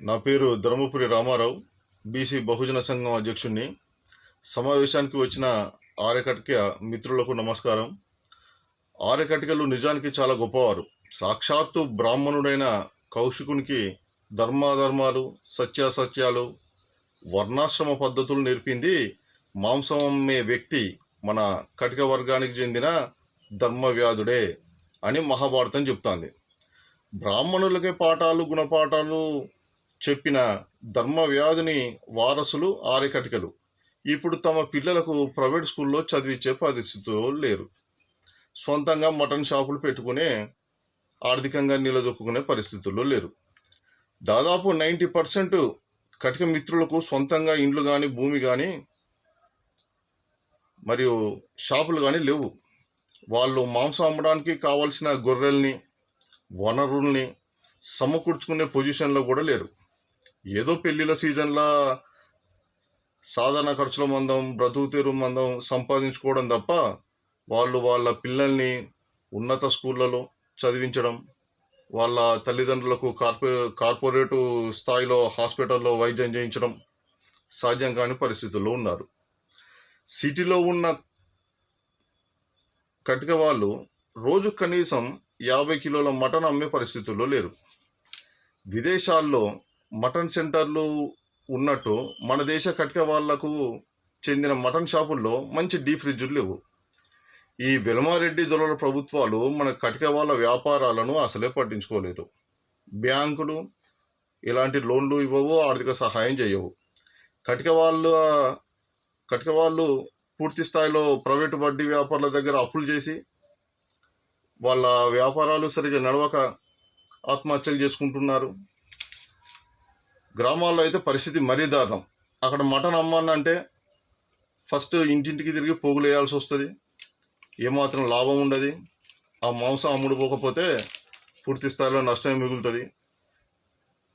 నా పేరు ధర్మపురి రామారావు బీసీ బహుజన సంఘం అధ్యక్షుడిని సమావేశానికి వచ్చిన ఆర్యకటిక మిత్రులకు నమస్కారం. ఆర్యకటికలు నిజానికి చాలా గొప్పవారు. సాక్షాత్తు బ్రాహ్మణుడైన కౌశికునికి ధర్మాధర్మాలు సత్యాసత్యాలు వర్ణాశ్రమ పద్ధతులు నేర్పింది మాంసం అమ్మే వ్యక్తి మన కటిక వర్గానికి చెందిన ధర్మవ్యాధుడే అని మహాభారతం చెప్తాంది. బ్రాహ్మణులకే పాఠాలు గుణపాఠాలు చెప్పిన ధర్మవ్యాధిని వారసులు ఆరికటికలు. ఇప్పుడు తమ పిల్లలకు ప్రైవేట్ స్కూల్లో చదివించే పరిస్థితుల్లో లేరు. సొంతంగా మటన్ షాపులు పెట్టుకునే ఆర్థికంగా నిలదొక్కునే పరిస్థితుల్లో లేరు. దాదాపు నైంటీ పర్సెంట్ కటిక మిత్రులకు సొంతంగా ఇండ్లు కానీ భూమి కానీ మరియు షాపులు కానీ లేవు. వాళ్ళు మాంసం అమ్మడానికి కావాల్సిన గొర్రెల్ని వనరుల్ని సమకూర్చుకునే పొజిషన్లో కూడా లేరు. ఏదో పెళ్ళిళ్ళ సీజన్లో సాధారణ ఖర్చుల మందం బ్రతుకు మందం సంపాదించుకోవడం తప్ప వాళ్ళు వాళ్ళ పిల్లల్ని ఉన్నత స్కూళ్ళలో చదివించడం వాళ్ళ తల్లిదండ్రులకు కార్పొ కార్పొరేటు స్థాయిలో హాస్పిటల్లో వైద్యం చేయించడం సాధ్యం కాని పరిస్థితుల్లో ఉన్నారు. సిటీలో ఉన్న కటిక వాళ్ళు రోజు కనీసం యాభై కిలోల మటన్ అమ్మే పరిస్థితుల్లో లేరు. విదేశాల్లో మటన్ సెంటర్లు ఉన్నట్టు మన దేశ కటిక వాళ్ళకు చెందిన మటన్ షాపుల్లో మంచి డీ ఫ్రిడ్జులు లేవు. ఈ విలమారెడ్డి దొరల ప్రభుత్వాలు మన కటిక వాళ్ళ వ్యాపారాలను అసలే పట్టించుకోలేదు. బ్యాంకులు ఇలాంటి లోన్లు ఇవ్వవు ఆర్థిక సహాయం చేయవు. కటిక వాళ్ళ కటిక వాళ్ళు పూర్తి స్థాయిలో ప్రైవేటు వడ్డీ వ్యాపారుల దగ్గర అప్పులు చేసి వాళ్ళ వ్యాపారాలు సరిగ్గా నడవక ఆత్మహత్యలు చేసుకుంటున్నారు. గ్రామాల్లో అయితే పరిస్థితి మరీ దారుణం. అక్కడ మటన్ అమ్మానంటే ఫస్ట్ ఇంటింటికి తిరిగి పోగులు వేయాల్సి వస్తుంది. ఏమాత్రం లాభం ఉండదు. ఆ మాంసం అమ్ముడుపోకపోతే పూర్తి స్థాయిలో నష్టమే మిగులుతుంది.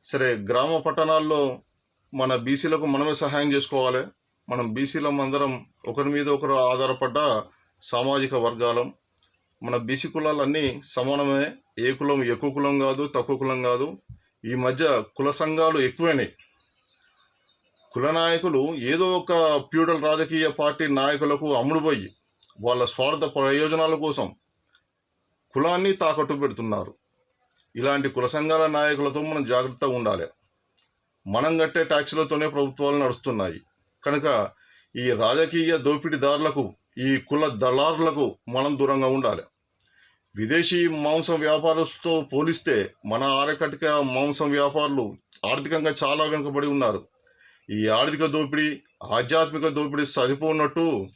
సరే గ్రామ పట్టణాల్లో మన బీసీలకు మనమే సహాయం చేసుకోవాలి. మనం బీసీలం అందరం ఒకరి మీద ఒకరు ఆధారపడ్డ సామాజిక వర్గాలం. మన బీసీ కులాలన్నీ సమానమే. ఏ కులం ఎక్కువ కులం కాదు తక్కువ కులం కాదు. ఈ మధ్య కుల సంఘాలు ఎక్కువైనాయి. కుల నాయకులు ఏదో ఒక ప్యూడల్ రాజకీయ పార్టీ నాయకులకు అమ్ముడుపోయి వాళ్ళ స్వార్థ ప్రయోజనాల కోసం కులాన్ని తాకట్టు పెడుతున్నారు. ఇలాంటి కుల సంఘాల నాయకులతో మనం జాగ్రత్తగా ఉండాలి. మనం కట్టే ట్యాక్సీలతోనే ప్రభుత్వాలు నడుస్తున్నాయి. కనుక ఈ రాజకీయ దోపిడీదారులకు ఈ కుల దళారులకు మనం దూరంగా ఉండాలి. విదేశీ మాంసం వ్యాపారస్తో పోలిస్తే మన ఆరకటిక మాంసం వ్యాపారులు ఆర్థికంగా చాలా వెనుకబడి ఉన్నారు. ఈ ఆర్థిక దోపిడీ ఆధ్యాత్మిక దోపిడీ సరిపోనట్టు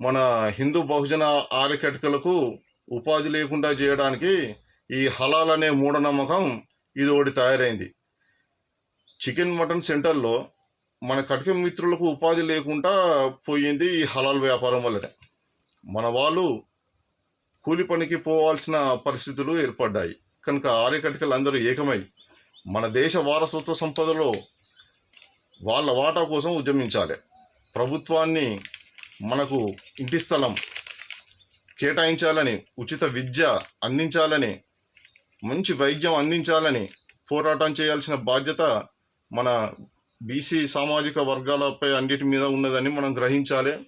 మన హిందూ బహుజన ఆరకటికలకు ఉపాధి లేకుండా చేయడానికి ఈ హలాల్ అనే మూఢనమ్మకం ఇది ఒకటి తయారైంది. చికెన్ మటన్ సెంటర్లో మన కటిక మిత్రులకు ఉపాధి లేకుండా పోయింది ఈ హలాల్ వ్యాపారం వల్లనే. మన వాళ్ళు కూలి పనికి పోవాల్సిన పరిస్థితులు ఏర్పడ్డాయి. కనుక ఆర్యకటికలు అందరూ ఏకమై మన దేశ వారసత్వ సంపదలో వాళ్ళ వాటా కోసం ఉద్యమించాలి. ప్రభుత్వాన్ని మనకు ఇంటి స్థలం కేటాయించాలని ఉచిత విద్య అందించాలని మంచి వైద్యం అందించాలని పోరాటం చేయాల్సిన బాధ్యత మన బీసీ సామాజిక వర్గాలపై అన్నిటి మీద ఉన్నదని మనం గ్రహించాలి.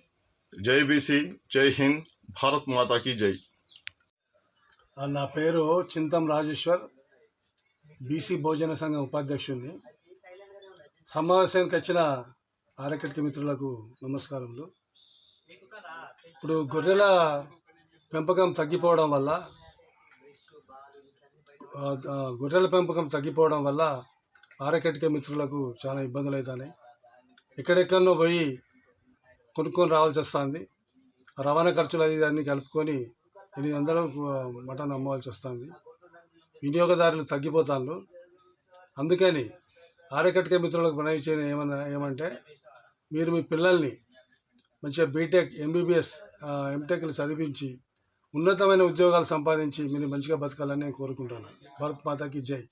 జై బీసీ జై హింద్ భారత్ మాతాకి జై. నా పేరు చింతం రాజేశ్వర్ బీసీ భోజన సంఘం ఉపాధ్యక్షుడిని. సమావేశానికి వచ్చిన ఆరకటిక మిత్రులకు నమస్కారములు. ఇప్పుడు గొర్రెల పెంపకం తగ్గిపోవడం వల్ల గొర్రెల పెంపకం తగ్గిపోవడం వల్ల ఆరకటిక మిత్రులకు చాలా ఇబ్బందులు అవుతున్నాయి ఎక్కడెక్కడనో పోయి కొనుక్కొని రావాల్సి వస్తుంది రవాణా ఖర్చులు అది అన్నీ కలుపుకొని ఎనిమిది వందలు మటన్ అమ్మవలసి వస్తుంది. వినియోగదారులు తగ్గిపోతాను అందుకని ఆరకటిక మిత్రులకు మనవి చేయడం ఏమన్నా ఏమంటే మీరు మీ పిల్లల్ని మంచిగా బీటెక్ ఎంబీబీఎస్ ఎంటెక్లు చదివించి ఉన్నతమైన ఉద్యోగాలు సంపాదించి మీరు మంచిగా బతకాలని నేను కోరుకుంటున్నాను. భారత్ మాతాకి జై.